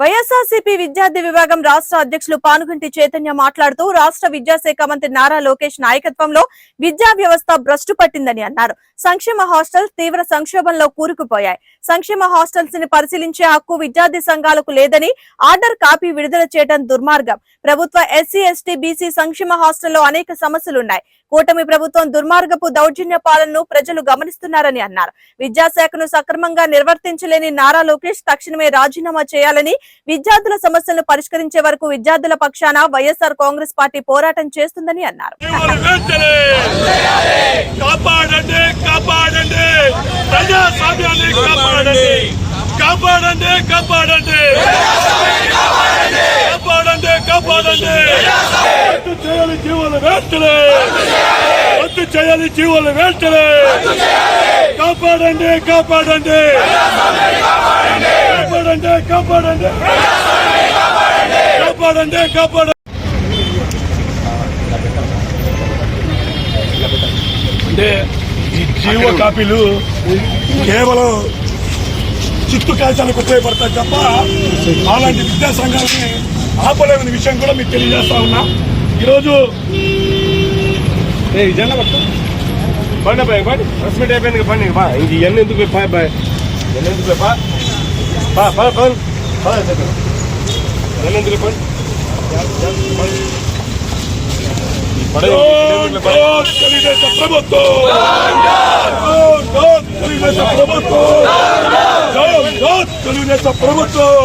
వైఎస్ఆర్సీపీ విద్యార్థి విభాగం రాష్ట్ర అధ్యక్షులు పానుగంటి చైతన్య మాట్లాడుతూ రాష్ట్ర విద్యాశాఖ మంత్రి నారా లోకేష్ నాయకత్వంలో విద్యా వ్యవస్థ భ్రష్టు పట్టిందని అన్నారు. సంక్షేమ హాస్టల్స్ తీవ్ర సంక్షోభంలో కూరుకుపోయాయి. సంక్షేమ హాస్టల్స్ని పరిశీలించే హక్కు విద్యార్థి సంఘాలకు లేదని ఆర్డర్ కాపీ విడుదల చేయడం దుర్మార్గం. ప్రభుత్వ ఎస్సీ ఎస్టీ బీసీ సంక్షేమ హాస్టల్లో అనేక సమస్యలున్నాయి. కూటమి ప్రభుత్వం దుర్మార్గపు దౌర్జన్య పాలనను ప్రజలు గమనిస్తున్నారని అన్నారు. విద్యాశాఖను సక్రమంగా నిర్వర్తించలేని నారా లోకేష్ తక్షణమే రాజీనామా చేయాలని విద్యార్థుల సమస్యలను పరిష్కరించే వరకు విద్యార్థుల పక్షాన వైఎస్ఆర్ కాంగ్రెస్ పార్టీ పోరాటం చేస్తుందని అన్నారు. కాపాడండి కాపాడండి. ప్రజాస్వామ్యాన్ని కాపాడండి. కాపాడండి కాపాడండి. కాపాడండి చేయాలి చేయాలి జీవులు వెంటనే కాపాడండి కాపాడండి. కాపాడండి కాపాడండి. కాపాడండి కాపాడండి. అంటే ఈ జీవ కాపీలు కేవలం చిత్తు కాల్చడానికి ఉపయోగపడతాయి తప్ప అలాంటి విద్యా సంఘాలని విషయం కూడా మీకు తెలియజేస్తా ఉన్నా. ఈరోజు ఏ జెండా పట్టు బండి బాయ్ బండి ప్రెస్ మీట్ అయిపోయింది బండి బా ఇంక ఇవన్నీ ఎందుకు బాయ్ బాయ్ ఇవన్నీ ఎందుకు బా బా పద పద పద చెప్పండి ఇవన్నీ ఎందుకు పని డోన్ డోన్ తెలుగుదేశం ప్రభుత్వం డోన్ డోన్ తెలుగుదేశం ప్రభుత్వం డోన్ డోన్ తెలుగుదేశం ప్రభుత్వం